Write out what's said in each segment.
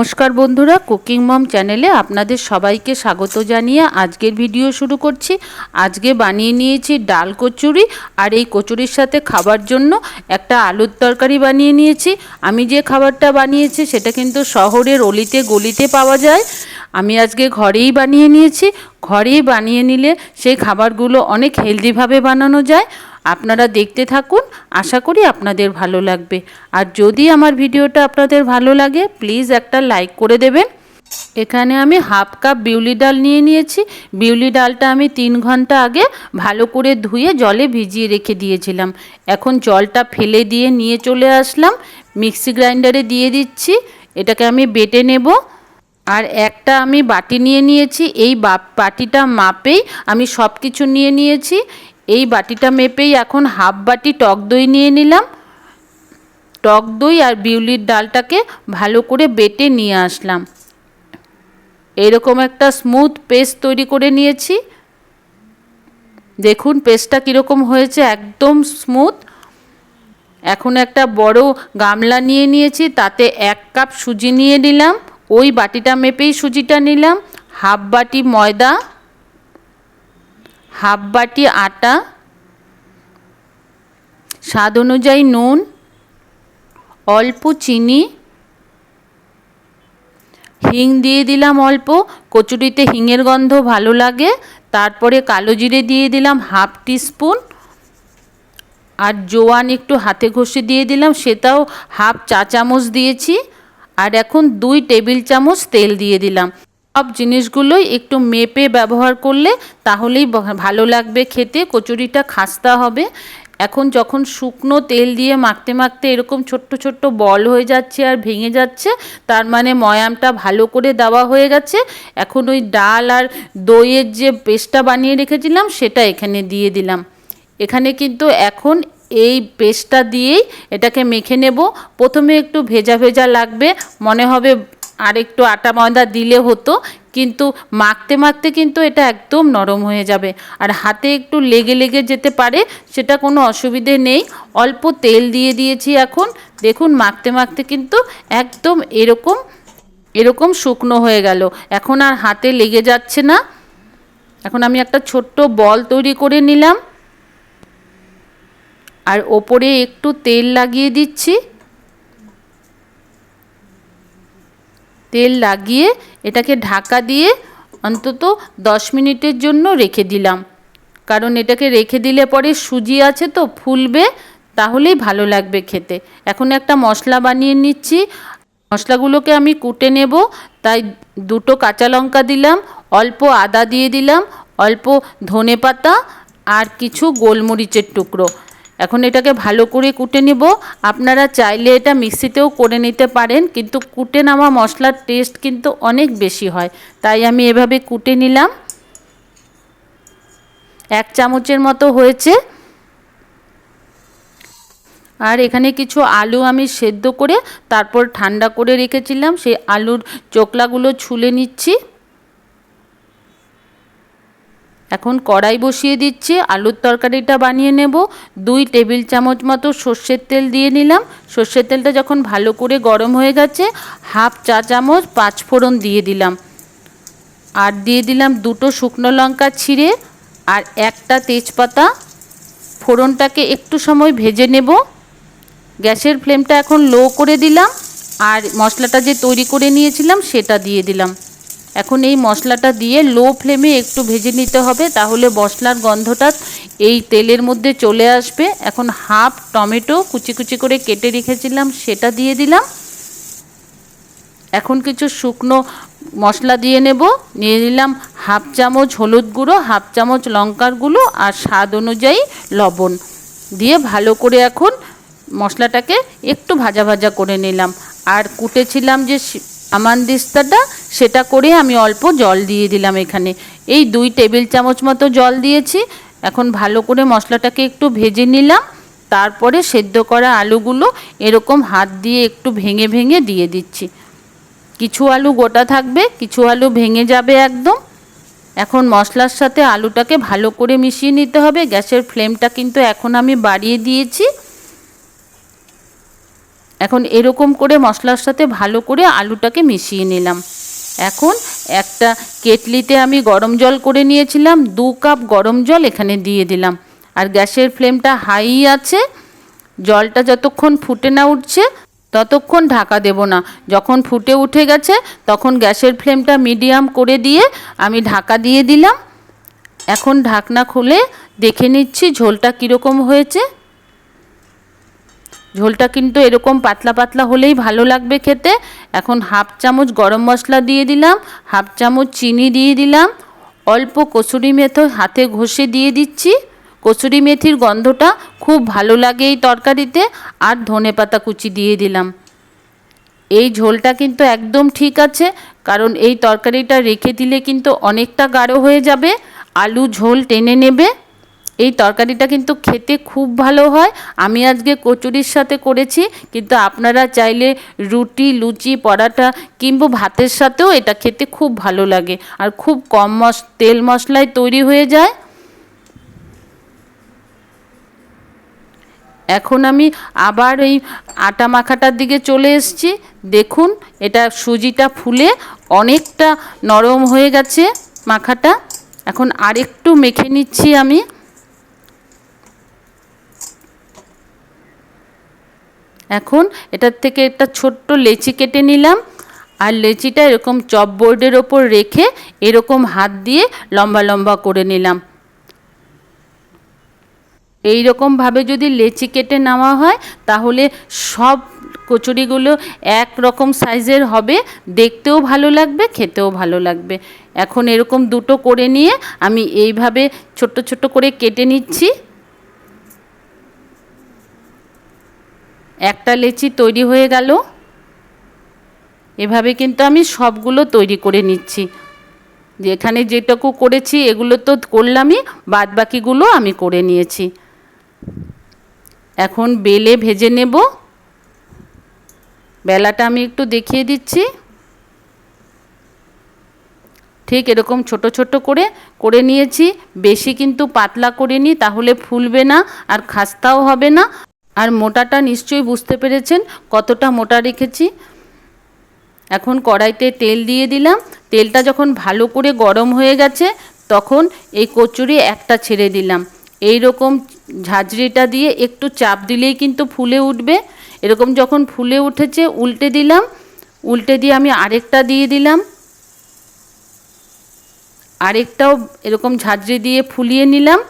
নমস্কার বন্ধুরা, কুকিং মম চ্যানেলে আপনাদের সবাইকে স্বাগত জানিয়ে আজকের ভিডিও শুরু করছি। আজকে বানিয়ে নিয়েছি ডাল কচুরি আর এই কচুরির সাথে খাবার জন্য একটা আলুর তরকারি বানিয়ে নিয়েছি। আমি যে খাবারটা বানিয়েছি সেটা কিন্তু শহরের অলিতে গলিতে পাওয়া যায়। আমি আজকে ঘরেই বানিয়ে নিয়েছি। ঘরেই বানিয়ে নিলে সেই খাবারগুলো অনেক হেলদিভাবে বানানো যায়। আপনারা দেখতে থাকুন, আশা করি আপনাদের ভালো লাগবে। আর যদি আমার ভিডিওটা আপনাদের ভালো লাগে প্লিজ একটা লাইক করে দেবেন। এখানে আমি হাফ কাপ বিউলি ডাল নিয়ে নিয়েছি। বিউলি ডালটা আমি তিন ঘণ্টা আগে ভালো করে ধুয়ে জলে ভিজিয়ে রেখে দিয়েছিলাম। এখন জলটা ফেলে দিয়ে নিয়ে চলে আসলাম। মিক্সি গ্রাইন্ডারে দিয়ে দিচ্ছি। এটাকে আমি বেটে নেব। আর একটা আমি বাটি নিয়ে নিয়েছি। এই বাটিটা মাপেই আমি সব কিছু নিয়ে নিয়েছি। এই বাটিটা মেপেই এখন হাফ বাটি টক দই নিয়ে নিলাম। টক দই আর বিউলির ডালটাকে ভালো করে বেটে নিয়ে আসলাম। এরকম একটা স্মুথ পেস্ট তৈরি করে নিয়েছি। দেখুন পেস্টটা কীরকম হয়েছে, একদম স্মুথ এখন একটা বড় গামলা নিয়ে নিয়েছি, তাতে এক কাপ সুজি নিয়ে নিলাম। ওই বাটিটা মেপেই সুজিটা নিলাম। হাফ বাটি ময়দা। হাফ বাটি আটা, স্বাদ অনুযায়ী নুন, অল্প চিনি, হিং দিয়ে দিলাম অল্প, কচুরিতে হিঙের গন্ধ ভালো লাগে, তারপরে কালো জিরে দিয়ে দিলাম হাফ টিস্পুন, আর জোয়ান একটু হাতে ঘষে দিয়ে দিলাম, সেটাও হাফ চা চামচ দিয়েছি, আর এখন দুই টেবিল চামচ তেল দিয়ে দিলাম। সব জিনিসগুলোই একটু মেপে ব্যবহার করলে তাহলেই ভালো লাগবে খেতে, কচুরিটা খাস্তা হবে। এখন যখন শুকনো তেল দিয়ে মাখতে মাখতে এরকম ছোট্ট ছোট্ট বল হয়ে যাচ্ছে আর ভেঙে যাচ্ছে, তার মানে ময়ামটা ভালো করে দেওয়া হয়ে গেছে। এখন ওই ডাল আর দইয়ের যে পেস্টটা বানিয়ে রেখেছিলাম, সেটা এখানে দিয়ে দিলাম। এখানে কিন্তু এখন এই পেস্টটা দিয়েই এটাকে মেখে নেব। প্রথমে একটু ভেজা ভেজা লাগবে, মনে হবে আর একটু আটা ময়দা দিলে হতো, কিন্তু মাখতে মাখতে কিন্তু এটা একদম নরম হয়ে যাবে। আর হাতে একটু লেগে লেগে যেতে পারে, সেটা কোনো অসুবিধে নেই। অল্প তেল দিয়ে দিয়েছি এখন। দেখুন, মাখতে মাখতে কিন্তু একদম এরকম এরকম শুকনো হয়ে গেল। এখন আর হাতে লেগে যাচ্ছে না। এখন আমি একটা ছোট্ট বল তৈরি করে নিলাম। আর ওপরে একটু তেল লাগিয়ে দিচ্ছি। তেল লাগিয়ে এটাকে ঢাকা দিয়ে অন্তত দশ মিনিটের জন্য রেখে দিলাম। কারণ এটাকে রেখে দিলে পরে সুজি আছে তো, ফুলবে, তাহলেই ভালো লাগবে খেতে। এখন একটা মশলা বানিয়ে নিচ্ছি। মশলাগুলোকে আমি কুটে নেব, তাই দুটো কাঁচা লঙ্কা দিলাম, অল্প আদা দিয়ে দিলাম, অল্প ধনে পাতা আর কিছু গোলমরিচের টুকরো। এখন এটাকে ভালো করে কুটে নিব। আপনারা চাইলে এটা মিক্সিতেও করে নিতে পারেন, কিন্তু কুটে নেওয়া মশলার টেস্ট কিন্তু অনেক বেশি হয়। তাই আমি এভাবে কুটে নিলাম। এক চামচের মতো হয়েছে। আর এখানে কিছু আলু আমি সেদ্ধ করে তারপর ঠান্ডা করে রেখেছিলাম। সেই আলুর চোকলাগুলো ছুলে নিচ্ছি। এখন কড়াই বসিয়ে দিচ্ছি, আলুর তরকারিটা বানিয়ে নেব। দুই টেবিল চামচ মতো সর্ষের তেল দিয়ে নিলাম। সর্ষের তেলটা যখন ভালো করে গরম হয়ে গেছে, হাফ চা চামচ পাঁচ ফোড়ন দিয়ে দিলাম। আর দিয়ে দিলাম দুটো শুকনো লঙ্কা ছিঁড়ে আর একটা তেজপাতা। ফোড়নটাকে একটু সময় ভেজে নেব। গ্যাসের ফ্লেমটা এখন লো করে দিলাম। আর মশলাটা যে তৈরি করে নিয়েছিলাম, সেটা দিয়ে দিলাম। এখন এই মশলাটা দিয়ে লো ফ্লেমে একটু ভেজে নিতে হবে, তাহলে মশলার গন্ধটা এই তেলের মধ্যে চলে আসবে। এখন হাফ টমেটো কুচি কুচি করে কেটে রেখেছিলাম, সেটা দিয়ে দিলাম। এখন কিছু শুকনো মশলা দিয়ে নেব, নিয়ে নিলাম হাফ চামচ হলুদ গুঁড়ো হাফ চামচ লঙ্কার গুঁড়ো আর স্বাদ অনুযায়ী লবণ। দিয়ে ভালো করে এখন মশলাটাকে একটু ভাজা ভাজা করে নিলাম। আর কুটেছিলাম যে আমানদিস্তাটা সেটা করে আমি অল্প জল দিয়ে দিলাম এখানে। এই দুই টেবিল চামচ মতো জল দিয়েছি। এখন ভালো করে মশলাটাকে একটু ভেজে নিলাম। তারপরে সেদ্ধ করা আলুগুলো এরকম হাত দিয়ে একটু ভেঙে ভেঙে দিয়ে দিচ্ছি। কিছু আলু গোটা থাকবে, কিছু আলু ভেঙে যাবে একদম। এখন মশলার সাথে আলুটাকে ভালো করে মিশিয়ে নিতে হবে। গ্যাসের ফ্লেমটা কিন্তু এখন আমি বাড়িয়ে দিয়েছি। এখন এরকম করে মশলার সাথে ভালো করে আলুটাকে মিশিয়ে নিলাম। এখন একটা কেটলিতে আমি গরম জল করে নিয়েছিলাম, দু কাপ গরম জল এখানে দিয়ে দিলাম। আর গ্যাসের ফ্লেমটা হাই আছে, জলটা যতক্ষণ ফুটে না উঠছে ততক্ষণ ঢাকা দেব না। যখন ফুটে উঠে গেছে তখন গ্যাসের ফ্লেমটা মিডিয়াম করে দিয়ে আমি ঢাকা দিয়ে দিলাম। এখন ঢাকনা খুলে দেখে নিচ্ছি ঝোলটা কীরকম হয়েছে। ঝোলটা কিন্তু এরকম পাতলা পাতলা হলেই ভালো লাগবে খেতে। এখন হাফ চামচ গরম মশলা দিয়ে দিলাম, হাফ চামচ চিনি দিয়ে দিলাম, অল্প কসুরি মেথো হাতে ঘষে দিয়ে দিচ্ছি। কসুরি মেথির গন্ধটা খুব ভালো লাগে এই তরকারিতে, আর ধনে পাতা কুচি দিয়ে দিলাম। এই ঝোলটা কিন্তু একদম ঠিক আছে, কারণ এই তরকারিটা রেখে দিলে কিন্তু অনেকটা গাঢ় হয়ে যাবে, আলু ঝোল টেনে নেবে। এই তরকারিটা কিন্তু খেতে খুব ভালো হয়। আমি আজকে কচুরির সাথে করেছি, কিন্তু আপনারা চাইলে রুটি, লুচি, পরাটা কিংবা ভাতের সাথেও এটা খেতে খুব ভালো লাগে। আর খুব কম মশ, তেল মশলায় তৈরি হয়ে যায়। এখন আমি আবার এই আটা মাখাটার দিকে চলে এসেছি। দেখুন, এটা সুজিটা ফুলে অনেকটা নরম হয়ে গেছে মাখাটা। এখন আরেকটু মেখে নিচ্ছি আমি। এখন এটার থেকে একটা ছোট্ট লেচি কেটে নিলাম। আর লেচিটা এরকম চপ বোর্ডের ওপর রেখে এরকম হাত দিয়ে লম্বা লম্বা করে নিলাম। এই রকমভাবে যদি লেচি কেটে নেওয়া হয়, তাহলে সব কচুরিগুলো এক রকম সাইজের হবে। দেখতেও ভালো লাগবে, খেতেও ভালো লাগবে। এখন এরকম দুটো করে নিয়ে আমি এইভাবে ছোট ছোট করে কেটে নিচ্ছি। একটা লেচি তৈরি হয়ে গেল। এভাবে কিন্তু আমি সবগুলো তৈরি করে নিচ্ছি। যেখানে যেটুকু করেছি, এগুলো তো করলামই বাদ বাকিগুলো আমি করে নিয়েছি। এখন বেলে ভেজে নেব। বেলাটা আমি একটু দেখিয়ে দিচ্ছি। ঠিক এরকম ছোট ছোট করে করে নিয়েছি। বেশি কিন্তু পাতলা করে নিই তাহলে ফুলবে না আর খাস্তাও হবে না। আর মোটাটা নিশ্চয়ই বুঝতে পেরেছেন কতটা মোটা রেখেছি। এখন কড়াইতে তেল দিয়ে দিলাম। তেলটা যখন ভালো করে গরম হয়ে গেছে, তখন এই কচুরি একটা ছেড়ে দিলাম। এই রকম ঝাঁঝরিটা দিয়ে একটু চাপ দিলেই কিন্তু ফুলে উঠবে। এরকম যখন ফুলে উঠেছে, উল্টে দিলাম। উল্টে দিয়ে আমি আরেকটা দিয়ে দিলাম। আরেকটাও এরকম ঝাঁঝরি দিয়ে ফুলিয়ে নিলাম।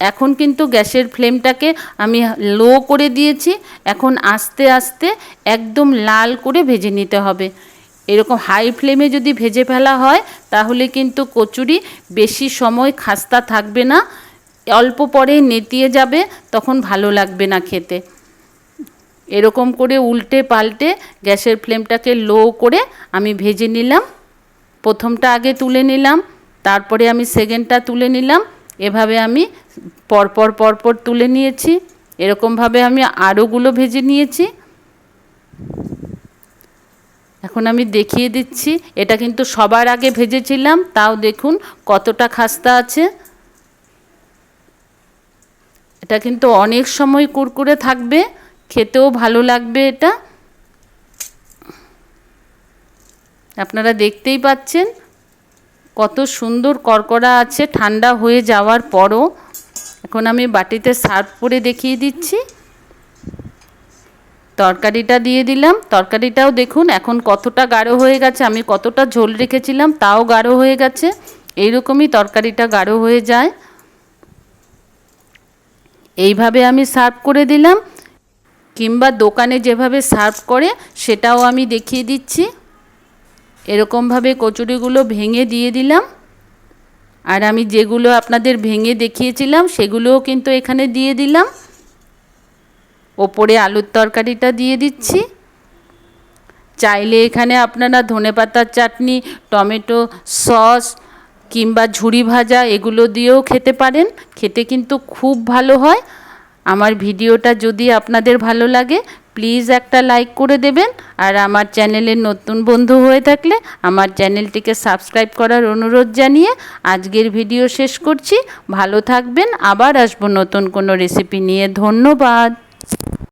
এখন কিন্তু গ্যাসের ফ্লেমটাকে আমি লো করে দিয়েছি। এখন আস্তে আস্তে একদম লাল করে ভেজে নিতে হবে। এরকম হাই ফ্লেমে যদি ভেজে ফেলা হয়, তাহলে কিন্তু কচুরি বেশি সময় খাস্তা থাকবে না। অল্প পরে নেতিয়ে যাবে, তখন ভালো লাগবে না খেতে। এরকম করে উল্টে পাল্টে গ্যাসের ফ্লেমটাকে লো করে আমি ভেজে নিলাম। প্রথমটা আগে তুলে নিলাম, তারপরে আমি সেকেন্ডটা তুলে নিলাম। এভাবে আমি পরপর পরপর তুলে নিয়েছি। এরকমভাবে আমি আরোগুলো ভেজে নিয়েছি। এখন আমি দেখিয়ে দিচ্ছি। এটা কিন্তু সবার আগে ভেজেছিলাম। তাও দেখুন কতটা খাস্তা আছে। এটা কিন্তু অনেক সময় কুরকুরে থাকবে। খেতেও ভালো লাগবে এটা। আপনারা দেখতেই পাচ্ছেন। কত সুন্দর কড়কড়া আছে, ঠান্ডা হয়ে যাওয়ার পরও। এখন আমি বাটিতে সার্ভ করে দেখিয়ে দিচ্ছি। তরকারিটা দিয়ে দিলাম। তরকারিটাও দেখুন, এখন কতটা গাঢ় হয়ে গেছে। আমি কতটা ঝোল রেখেছিলাম, তাও গাঢ় হয়ে গেছে। এইরকমই তরকারিটা গাঢ় হয়ে যায়। এইভাবে আমি সার্ভ করে দিলাম। কিংবা দোকানে যেভাবে সার্ভ করে, সেটাও আমি দেখিয়ে দিচ্ছি। এরকমভাবে কচুরিগুলো ভেঙে দিয়ে দিলাম। আর আমি যেগুলো আপনাদের ভেঙে দেখিয়েছিলাম, সেগুলোও কিন্তু এখানে দিয়ে দিলাম। ওপরে আলুর তরকারিটা দিয়ে দিচ্ছি। চাইলে এখানে আপনারা ধনেপাতার চাটনি, টমেটো সস কিংবা ঝুড়ি ভাজা এগুলো দিয়েও খেতে পারেন। খেতে কিন্তু খুব ভালো হয়। আমার ভিডিওটা যদি আপনাদের ভালো লাগে প্লিজ একটা লাইক করে দেবেন আর আমার চ্যানেলের নতুন বন্ধু হয়ে থাকলে আমার চ্যানেলটিকে সাবস্ক্রাইব করার অনুরোধ জানিয়ে আজকের ভিডিও শেষ করছি। ভালো থাকবেন, আবার আসব নতুন কোনো রেসিপি নিয়ে। ধন্যবাদ।